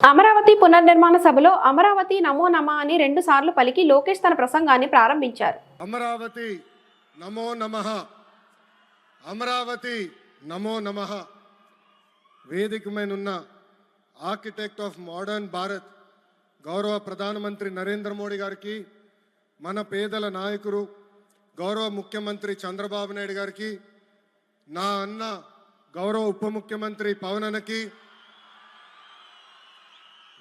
అమరావతి పునర్నిర్మాణ సభలో అమరావతి నమో నమ అని రెండు సార్లు పలికి లోకేష్ తన ప్రసంగాన్ని ప్రారంభించారు. అమరావతి నమో నమ అమరావతి నమో నమ. వేదికమైనున్న ఆర్కిటెక్ట్ ఆఫ్ మోడర్న్ భారత్ గౌరవ ప్రధానమంత్రి నరేంద్ర మోడీ గారికి మన పేదల నాయకుడు గౌరవ ముఖ్యమంత్రి చంద్రబాబు నాయుడు గారికి నా అన్న గౌరవ ఉప ముఖ్యమంత్రి పవన్ అన్నకి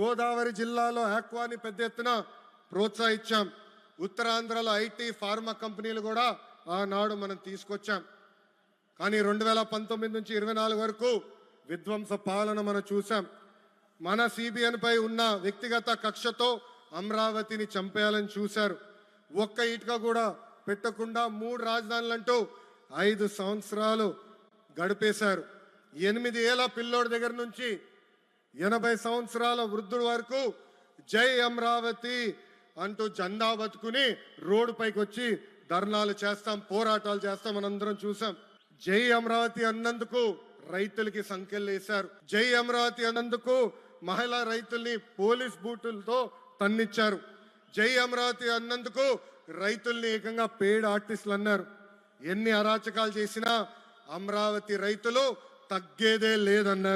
గోదావరి జిల్లాలో ఆక్వాని పెద్ద ఎత్తున ప్రోత్సహించాం. ఉత్తరాంధ్రలో ఐటీ ఫార్మా కంపెనీలు కూడా ఆనాడు మనం తీసుకొచ్చాం. కానీ రెండు వేల పంతొమ్మిది నుంచి ఇరవై నాలుగు వరకు విధ్వంస పాలన మనం చూసాం. మన సిబిఎన్పై ఉన్న వ్యక్తిగత కక్షతో అమరావతిని చంపేయాలని చూశారు. ఒక్క ఇటుక కూడా పెట్టకుండా మూడు రాజధానులంటూ ఐదు సంవత్సరాలు గడిపేశారు. ఎనిమిది ఏళ్ళ పిల్లోడి దగ్గర నుంచి ఎనభై సంవత్సరాల వృద్ధుడు వరకు జై అమరావతి అంటూ జెండా బతుకుని రోడ్డు పైకి వచ్చి ధర్నాలు చేస్తాం పోరాటాలు చేస్తాం మనందరం చూసాం. జై అమరావతి అన్నందుకు రైతులకి సంఖ్యలు వేశారు. జై అమరావతి అన్నందుకు మహిళా రైతుల్ని పోలీస్ బూటులతో తన్నిచ్చారు. జై అమరావతి అన్నందుకు రైతుల్ని ఏకంగా పేడ్ ఆర్టిస్టులు అన్నారు. ఎన్ని అరాచకాలు చేసినా అమరావతి రైతులు తగ్గేదే లేదన్నారు.